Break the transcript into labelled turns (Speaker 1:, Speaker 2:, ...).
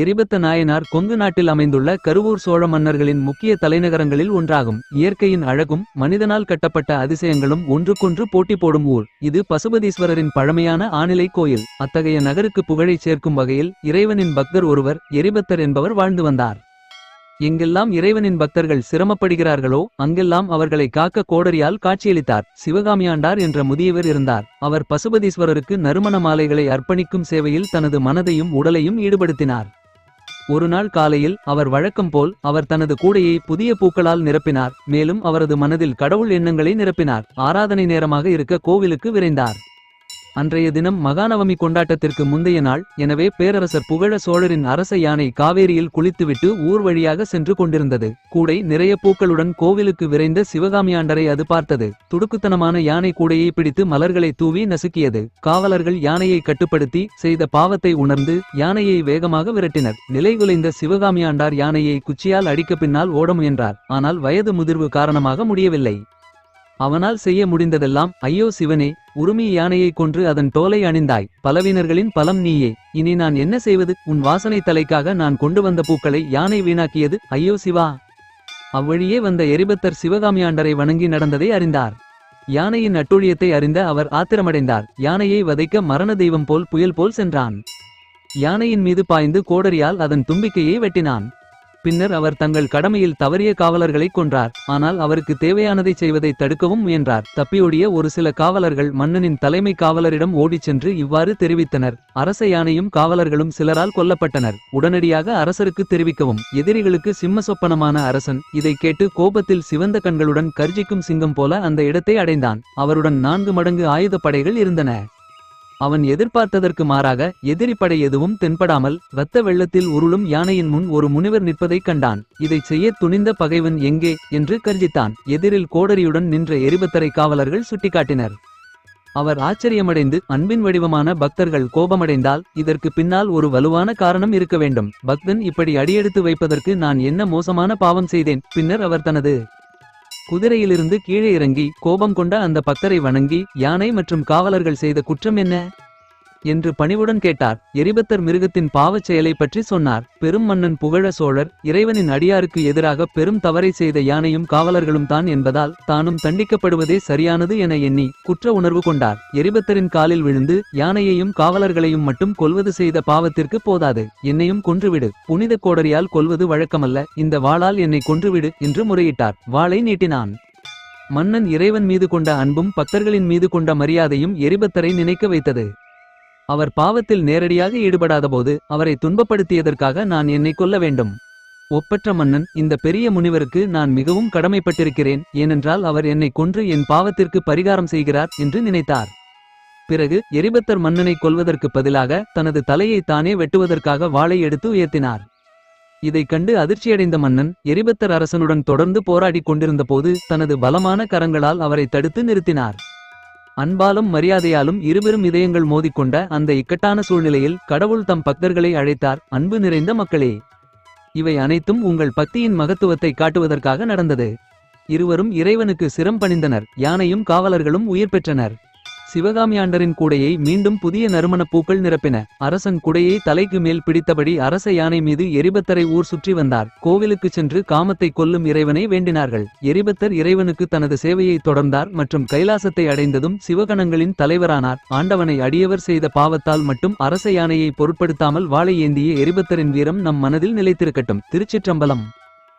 Speaker 1: எரிபத்த நாயனார் கொங்கு நாட்டில் அமைந்துள்ள கருவூர் சோழ மன்னர்களின் முக்கிய தலைநகரங்களில் ஒன்றாகும். இயற்கையின் அழகும் மனிதனால் கட்டப்பட்ட அதிசயங்களும் ஒன்றுக்கொன்று போட்டி போடும் ஊர். இது பசுபதீஸ்வரரின் பழமையான ஆணிலை கோயில். அத்தகைய நகருக்கு புகழைச் சேர்க்கும் வகையில் இறைவனின் பக்தர் ஒருவர் எரிபத்தர் என்பவர் வாழ்ந்து வந்தார். எங்கெல்லாம் இறைவனின் பக்தர்கள் சிரமப்படுகிறார்களோ அங்கெல்லாம் அவர்களை காக்க கோடரியால் காட்சியளித்தார். சிவகாமியாண்டார் என்ற முதியவர் இருந்தார். அவர் பசுபதீஸ்வரருக்கு நறுமண மாலைகளை அர்ப்பணிக்கும் சேவையில் தனது மனதையும் உடலையும் ஈடுபடுத்தினார். ஒரு நாள் காலையில் அவர் வழக்கம் போல் அவர் தனது கூடையை புதிய பூக்களால் நிரப்பினார். மேலும் அவரது மனதில் கடவுள் எண்ணங்களை நிரப்பினார். ஆராதனை நேரமாக இருக்க கோவிலுக்கு விரைந்தார். அன்றைய தினம் மகாநவமி கொண்டாட்டத்திற்கு முந்தைய நாள் எனவே பேரரசர் புகழ சோழரின் அரச யானை காவேரியில் குளித்துவிட்டு ஊர் வழியாக சென்று கொண்டிருந்தது. கூடை நிறைய பூக்களுடன் கோவிலுக்கு விரைந்த சிவகாமியாண்டரை அது பார்த்தது. துடுக்குத்தனமான யானை கூடையை பிடித்து மலர்களை தூவி நசுக்கியது. காவலர்கள் யானையை கட்டுப்படுத்தி செய்த பாவத்தை உணர்ந்து யானையை வேகமாக விரட்டினர். நிலைகுலைந்த சிவகாமியாண்டார் யானையை குச்சியால் அடிக்க பின்னால் ஓட முயன்றார். ஆனால் வயது முதிர்வு காரணமாக முடியவில்லை. அவனால் செய்ய முடிந்ததெல்லாம் ஐயோ சிவனே உருமி யானையை கொன்று அதன் தோலை அணிந்தாய். பலவீனர்களின் பலம் நீயே. இனி நான் என்ன செய்வது? உன் வாசனை தலைக்காக நான் கொண்டு வந்த பூக்களை யானை வீணாக்கியது? ஐயோ சிவா. அவ்வழியே வந்த எரிபத்தர் சிவகாமியாண்டரை வணங்கி நடந்ததை அறிந்தார். யானையின் அட்டூழியத்தை அறிந்த அவர் ஆத்திரமடைந்தார். யானையை வதைக்க மரண தெய்வம் போல் புயல் போல் சென்றான். யானையின் மீது பாய்ந்து கோடரியால் அதன் தும்பிக்கையை வெட்டினான். பின்னர் அவர் தங்கள் கடமையில் தவறிய காவலர்களை கொன்றார். ஆனால் அவருக்கு தேவையானதை செய்வதை தடுக்கவும் முயன்றார். தப்பியோடிய ஒரு சில காவலர்கள் மன்னனின் தலைமை காவலரிடம் ஓடிச் சென்று இவ்வாறு தெரிவித்தனர். அரச யானையும் காவலர்களும் சிலரால் கொல்லப்பட்டனர். உடனடியாக அரசருக்கு தெரிவிக்கவும். எதிரிகளுக்கு சிம்ம சொப்பனமான அரசன். இதை கேட்டு கோபத்தில் சிவந்த கண்களுடன் கர்ஜிக்கும் சிங்கம் போல அந்த இடத்தை அடைந்தான். அவருடன் நான்கு மடங்கு ஆயுதப்படைகள் இருந்தன. அவன் எதிர்பார்த்ததற்கு மாறாக எதிரிப்படை எதுவும் தென்படாமல் இரத்த வெள்ளத்தில் உருளும் யானையின் முன் ஒரு முனிவர் நிற்பதைக் கண்டான். இதை செய்ய துணிந்த பகைவன் எங்கே? என்று கர்ஜித்தான். எதிரில் கோடரியுடன் நின்ற எரிபத்தரை காவலர்கள் சுட்டிக்காட்டினர். அவர் ஆச்சரியமடைந்து அன்பின் வடிவமான பக்தர்கள் கோபமடைந்தால் இதற்கு பின்னால் ஒரு வலுவான காரணம் இருக்க வேண்டும். பக்தன் இப்படி அடியெடுத்து வைப்பதற்கு நான் என்ன மோசமான பாவம் செய்தேன்? பின்னர் அவர் தனது குதிரையிலிருந்து கீழே இறங்கி கோபம் கொண்ட அந்த பக்தரை வணங்கி யானை மற்றும் காவலர்கள் செய்த குற்றம் என்ன? என்று பணிவுடன் கேட்டார். எரிபத்தர் மிருகத்தின் பாவச் செயலை பற்றி சொன்னார். பெரும் மன்னன் புகழ சோழர் இறைவனின் அடியாருக்கு எதிராக பெரும் தவறை செய்த யானையும் காவலர்களும் தான் என்பதால் தானும் தண்டிக்கப்படுவதே சரியானது என எண்ணி குற்ற உணர்வு கொண்டார். எரிபத்தரின் காலில் விழுந்து யானையையும் காவலர்களையும் மட்டும் கொல்வது செய்த பாவத்திற்கு போதாது. என்னையும் கொன்றுவிடு. புனித கோடரியால் கொல்வது வழக்கமல்ல. இந்த வாளால் என்னை கொன்றுவிடு என்று முறையிட்டார். வாளை நீட்டினான். மன்னன் இறைவன் மீது கொண்ட அன்பும் பக்தர்களின் மீது கொண்ட மரியாதையும் எரிபத்தரை நினைக்க வைத்தது. அவர் பாவத்தில் நேரடியாக ஈடுபடாதபோது அவரை துன்பப்படுத்தியதற்காக நான் என்னை கொல்ல வேண்டும். ஒப்பற்ற மன்னன் இந்த பெரிய முனிவருக்கு நான் மிகவும் கடமைப்பட்டிருக்கிறேன் ஏனென்றால் அவர் என்னை கொன்று என் பாவத்திற்கு பரிகாரம் செய்கிறார் என்று நினைத்தார். பிறகு எரிபத்தர் மன்னனை கொல்வதற்கு பதிலாக தனது தலையை தானே வெட்டுவதற்காக வாளை எடுத்து உயர்த்தினார். இதைக் கண்டு அதிர்ச்சியடைந்த மன்னன் எரிபத்தர் அரசனுடன் தொடர்ந்து போராடிக் கொண்டிருந்தபோது தனது பலமான கரங்களால் அவரை தடுத்து நிறுத்தினார். அன்பாலும் மரியாதையாலும் இருவரும் இதயங்கள் மோதிக்கொண்ட அந்த இக்கட்டான சூழ்நிலையில் கடவுள் தம் பக்தர்களை அழைத்தார். அன்பு நிறைந்த மக்களே இவை அனைத்தும் உங்கள் பக்தியின் மகத்துவத்தை காட்டுவதற்காக நடந்தது. இருவரும் இறைவனுக்கு சிரம் பணிந்தனர். யானையும் காவலர்களும் உயிர் பெற்றனர். சிவகாமியாண்டரின் கூடையை மீண்டும் புதிய நறுமணப் பூக்கள் நிரப்பின. அரசன் குடையை தலைக்கு மேல் பிடித்தபடி அரச யானை மீது எரிபத்தரை ஊர் சுற்றி வந்தார். கோவிலுக்குச் சென்று காமத்தை கொல்லும் இறைவனை வேண்டினார்கள். எரிபத்தர் இறைவனுக்கு தனது சேவையை தொடர்ந்தார் மற்றும் கைலாசத்தை அடைந்ததும் சிவகணங்களின் தலைவரானார். ஆண்டவனை அடியவர் செய்த பாவத்தால் மட்டும் அரச யானையை பொருட்படுத்தாமல் வாழை ஏந்திய எரிபத்தரின் வீரம் நம் மனதில் நிலைத்திருக்கட்டும். திருச்சிற்றம்பலம்.